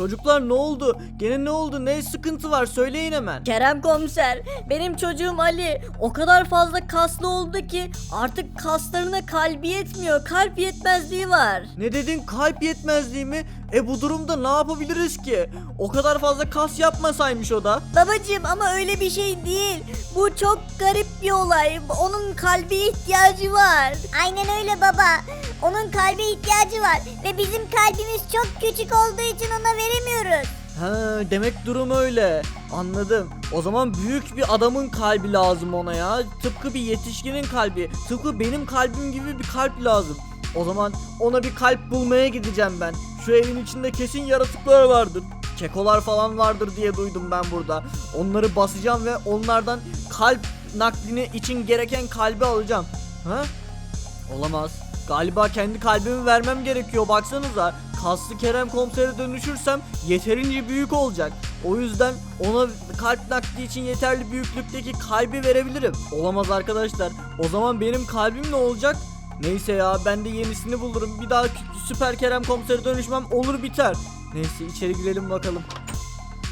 Çocuklar ne oldu? Gene ne oldu? Ne sıkıntı var? Söyleyin hemen. Kerem komiser, benim çocuğum Ali o kadar fazla kaslı oldu ki artık kaslarına kalbi yetmiyor. Kalp yetmezliği var. Ne dedin? Kalp yetmezliği mi? E bu durumda ne yapabiliriz ki? O kadar fazla kas yapmasaymış o da. Babacım ama öyle bir şey değil. Bu çok garip bir olay. Onun kalbi ihtiyacı var. Aynen öyle baba. Onun kalbe ihtiyacı var ve bizim kalbimiz çok küçük olduğu için ona veremiyoruz. Ha, demek durum öyle. Anladım. O zaman büyük bir adamın kalbi lazım ona ya. Tıpkı bir yetişkinin kalbi. Tıpkı benim kalbim gibi bir kalp lazım. O zaman ona bir kalp bulmaya gideceğim ben. Şu evin içinde kesin yaratıklar vardır. Kekolar falan vardır diye duydum ben burada. Onları basacağım ve onlardan kalp naklini için gereken kalbi alacağım. Ha? Olamaz. Galiba kendi kalbimi vermem gerekiyor baksanıza. Kaslı Kerem komisere dönüşürsem yeterince büyük olacak. O yüzden ona kalp nakli için yeterli büyüklükteki kalbi verebilirim. Olamaz arkadaşlar. O zaman benim kalbim ne olacak? Neyse ya ben de yenisini bulurum. Bir daha süper Kerem komisere dönüşmem olur biter. Neyse içeri girelim bakalım.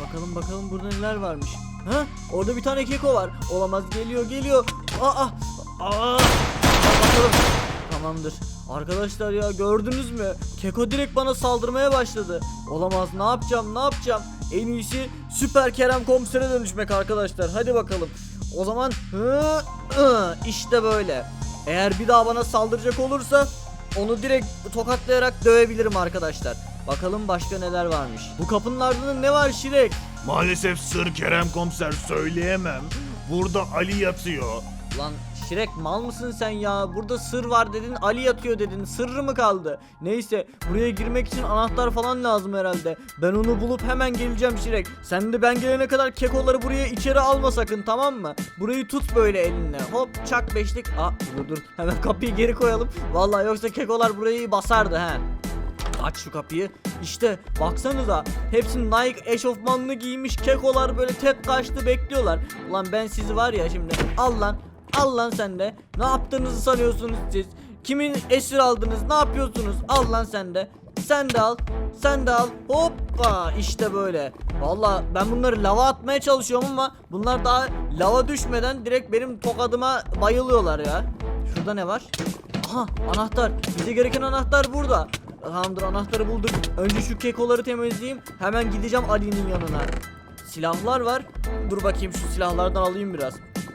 Bakalım bakalım burada neler varmış. Ha? Orada bir tane keko var. Olamaz geliyor geliyor. Aa! Aa! Bakalım. Tamamdır. Arkadaşlar ya gördünüz mü? Keko direkt bana saldırmaya başladı. Olamaz ne yapacağım ne yapacağım? En iyisi süper Kerem komisere dönüşmek arkadaşlar. Hadi bakalım. O zaman hı, hı, işte böyle. Eğer bir daha bana saldıracak olursa onu direkt tokatlayarak dövebilirim arkadaşlar. Bakalım başka neler varmış. Bu kapının ardında ne var Şirek? Maalesef sır Kerem komiser söyleyemem. Burada Ali yatıyor. Lan Şirek mal mısın sen ya? Burada sır var dedin, Ali yatıyor dedin. Sırrı mı kaldı? Neyse, buraya girmek için anahtar falan lazım herhalde. Ben onu bulup hemen geleceğim Şirek. Sen de ben gelene kadar kekoları buraya içeri alma sakın tamam mı? Burayı tut böyle elinle. Hop çak beşlik. Aa dur dur. Hemen kapıyı geri koyalım. Vallahi yoksa kekolar burayı basardı he. Aç şu kapıyı. İşte baksanıza. Hepsi Nike eşofmanını giymiş kekolar böyle tek kaçtı bekliyorlar. Ulan ben sizi var ya şimdi. Al lan. Al lan sen de. Ne yaptığınızı sanıyorsunuz siz? Kimin esir aldınız? Ne yapıyorsunuz? Al lan sen de. Sen de al. Sen de al. Hoppa işte böyle. Valla ben bunları lava atmaya çalışıyorum ama bunlar daha lava düşmeden direkt benim tokadıma bayılıyorlar ya. Şurada ne var? Aha anahtar. Bize gereken anahtar burada. Tamamdır anahtarı bulduk. Önce şu kekoları temizleyeyim. Hemen gideceğim Ali'nin yanına. Silahlar var. Dur bakayım şu silahlardan alayım biraz.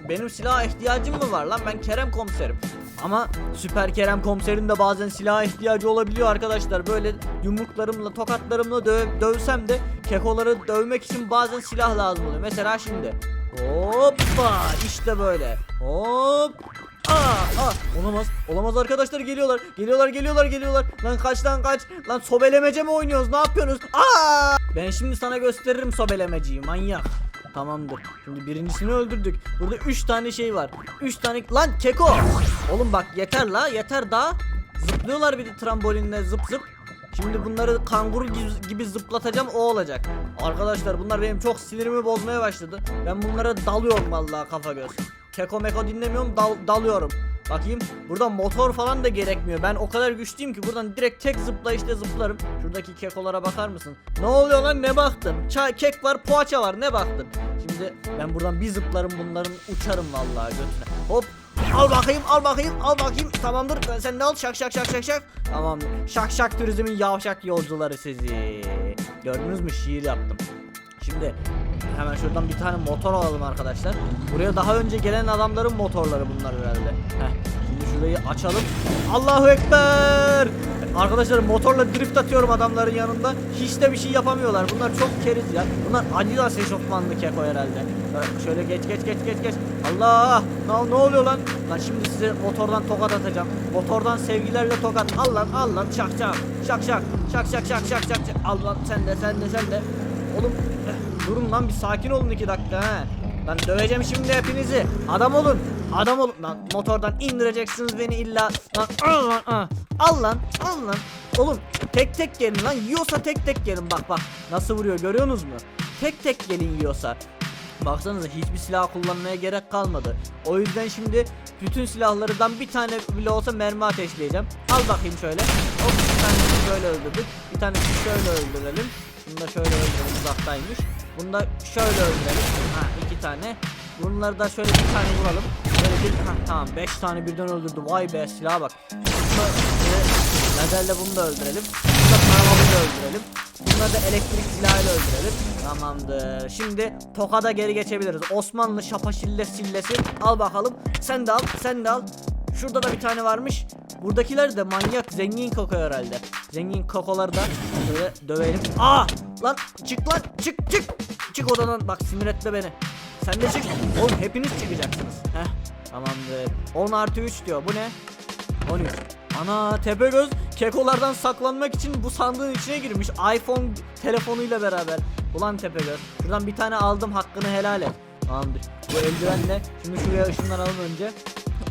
Benim silaha ihtiyacım mı var lan? Ben Kerem komiserim. Ama süper Kerem komiserin de bazen silaha ihtiyacı olabiliyor arkadaşlar. Böyle yumruklarımla, tokatlarımla döv- dövsem de kekoları dövmek için bazen silah lazım oluyor. Mesela şimdi. Hoppa işte böyle. Hop. Aa, aa, olamaz. Olamaz arkadaşlar geliyorlar. Geliyorlar, geliyorlar, geliyorlar. Lan kaç lan kaç. Lan sobelemece mi oynuyoruz? Ne yapıyorsunuz? Aa! Ben şimdi sana gösteririm sobelemeciyi manyak. Tamamdır. Şimdi birincisini öldürdük. Burada 3 tane şey var. 3 tane lan keko. Oğlum bak yeter la, yeter daha. Zıplıyorlar bir de trambolinle zıp zıp. Şimdi bunları kanguru gibi- zıplatacağım o olacak. Arkadaşlar bunlar benim çok sinirimi bozmaya başladı. Ben bunlara dalıyorum vallahi kafa göz. Keko meko dinlemiyorum dal- dalıyorum. Bakayım burada motor falan da gerekmiyor. Ben o kadar güçlüyüm ki buradan direkt tek zıplayışta zıplarım. Şuradaki kekolara bakar mısın? Ne oluyor lan ne baktın? Çay, kek var poğaça var ne baktın? Şimdi ben buradan bir zıplarım bunların uçarım vallahi götüne. Hop Al bakayım al bakayım al bakayım tamamdır Ben- sen de al şak şak şak şak şak Tamam şak şak turizmin yavşak yolcuları sizi Gördünüz mü şiir yaptım Şimdi hemen şuradan bir tane motor alalım arkadaşlar. Buraya daha önce gelen adamların motorları bunlar herhalde. Heh, Şimdi şurayı açalım. Allahu Ekber! Arkadaşlar motorla drift atıyorum adamların yanında. Hiç de bir şey yapamıyorlar. Bunlar çok keriz ya. Bunlar Adidas eşofmanlı keko herhalde. Şöyle geç geç geç geç geç. Allah! Ne, ne oluyor lan? Lan şimdi size motordan tokat atacağım. Motordan sevgilerle tokat. Al lan al lan. Şak Şak şak şak şak şak şak şak şak. Al lan sen de sen de sen de. Oğlum eh, durun lan bir sakin olun iki dakika he Lan döveceğim şimdi hepinizi Adam olun Adam olun lan motordan indireceksiniz beni illa Lan al lan. Al lan al lan Oğlum tek tek gelin lan yiyorsa tek tek gelin bak bak Nasıl vuruyor görüyorsunuz mu Tek tek gelin yiyorsa Baksanıza hiçbir silah kullanmaya gerek kalmadı. O yüzden şimdi bütün silahlardan bir tane bile olsa mermi ateşleyeceğim. Al bakayım şöyle. Hop bir tanesini böyle öldürdük. Bir tanesini şöyle öldürelim. Bunu da şöyle öldürelim uzaktaymış. Bunu da şöyle öldürelim. Ha iki tane. Bunları da şöyle bir tane vuralım. Böyle bir ha, tamam 5 tane birden öldürdü. Vay be silaha bak. Lazerle bunu da öldürelim. Bunu da taramalı da öldürelim. Bunları da elektrik silahıyla öldürelim. Tamamdır. Şimdi Toka'da geri geçebiliriz. Osmanlı şapaşille sillesi. Al bakalım. Sen de al. Sen de al. Şurada da bir tane varmış. Buradakiler de manyak zengin koko herhalde. Zengin kokoları da böyle dövelim. Aa! Lan çık lan çık çık. Çık odadan bak sinir etme beni. Sen de çık. Oğlum hepiniz çıkacaksınız. Heh tamamdır. 10 artı 3 diyor. Bu ne? 13. Ana Tepegöz kekolardan saklanmak için bu sandığın içine girmiş. iPhone telefonuyla beraber. Ulan Tepegöz. Şuradan bir tane aldım hakkını helal et. Tamamdır. Bu eldivenle şimdi şuraya ışınlanalım önce.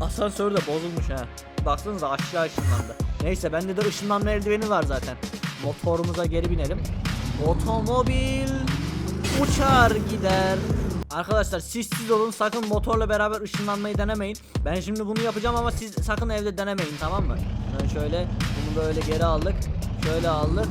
Asansör de bozulmuş ha. Baksanıza aşağı ışınlandı. Neyse bende de ışınlanma eldiveni var zaten. Motorumuza geri binelim. Otomobil uçar gider. Arkadaşlar siz siz olun sakın motorla beraber ışınlanmayı denemeyin. Ben şimdi bunu yapacağım ama siz sakın evde denemeyin tamam mı? Ben şöyle bunu böyle geri aldık. Şöyle aldık.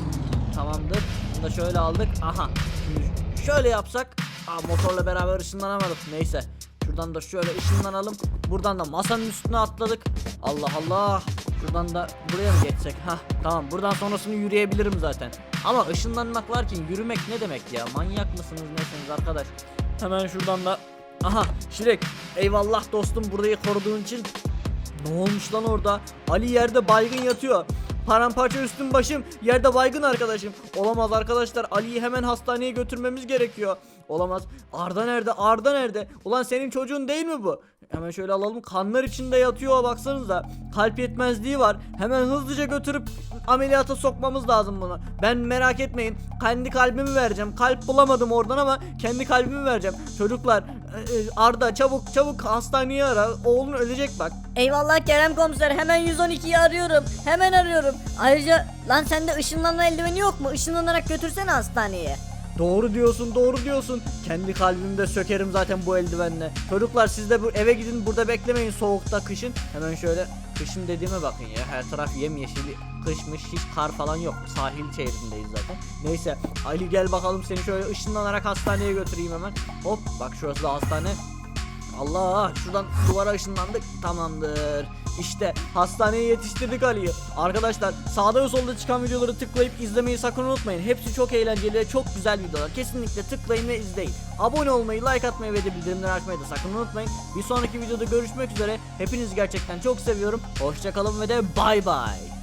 Tamamdır. Bunu da şöyle aldık. Aha. Şimdi şöyle yapsak. Aa, motorla beraber ışınlanamadık. Neyse. Şuradan da şöyle ışınlanalım. Buradan da masanın üstüne atladık. Allah Allah. Şuradan da buraya mı geçsek? Hah tamam buradan sonrasını yürüyebilirim zaten. Ama ışınlanmak varken yürümek ne demek ya? Manyak mısınız nesiniz arkadaş? Hemen şuradan da Aha Şirek eyvallah dostum burayı koruduğun için Ne olmuş lan orada Ali yerde baygın yatıyor Paramparça üstüm başım yerde baygın arkadaşım Olamaz arkadaşlar Ali'yi hemen hastaneye götürmemiz gerekiyor Olamaz. Arda nerede? Arda nerede? Ulan senin çocuğun değil mi bu? Hemen şöyle alalım. Kanlar içinde yatıyor baksanıza. Kalp yetmezliği var. Hemen hızlıca götürüp ameliyata sokmamız lazım bunu. Ben merak etmeyin. Kendi kalbimi vereceğim. Kalp bulamadım oradan ama kendi kalbimi vereceğim. Çocuklar e, e, Arda çabuk çabuk hastaneye ara. Oğlun ölecek bak. Eyvallah Kerem komiser. Hemen 112'yi arıyorum. Hemen arıyorum. Ayrıca lan sende ışınlanma eldiveni yok mu? Işınlanarak götürsene hastaneye. Doğru diyorsun doğru diyorsun. Kendi kalbimde sökerim zaten bu eldivenle. Çocuklar siz de bu eve gidin burada beklemeyin soğukta kışın. Hemen şöyle kışın dediğime bakın ya her taraf yemyeşil kışmış hiç kar falan yok. Sahil şehrindeyiz zaten. Neyse Ali gel bakalım seni şöyle ışınlanarak hastaneye götüreyim hemen. Hop bak şurası da hastane. Allah şuradan duvara ışınlandık tamamdır. İşte hastaneye yetiştirdik Ali'yi. Arkadaşlar sağda ve solda çıkan videoları tıklayıp izlemeyi sakın unutmayın. Hepsi çok eğlenceli çok güzel videolar. Kesinlikle tıklayın ve izleyin. Abone olmayı, like atmayı ve de bildirimleri açmayı da sakın unutmayın. Bir sonraki videoda görüşmek üzere. Hepinizi gerçekten çok seviyorum. Hoşçakalın ve de bay bay.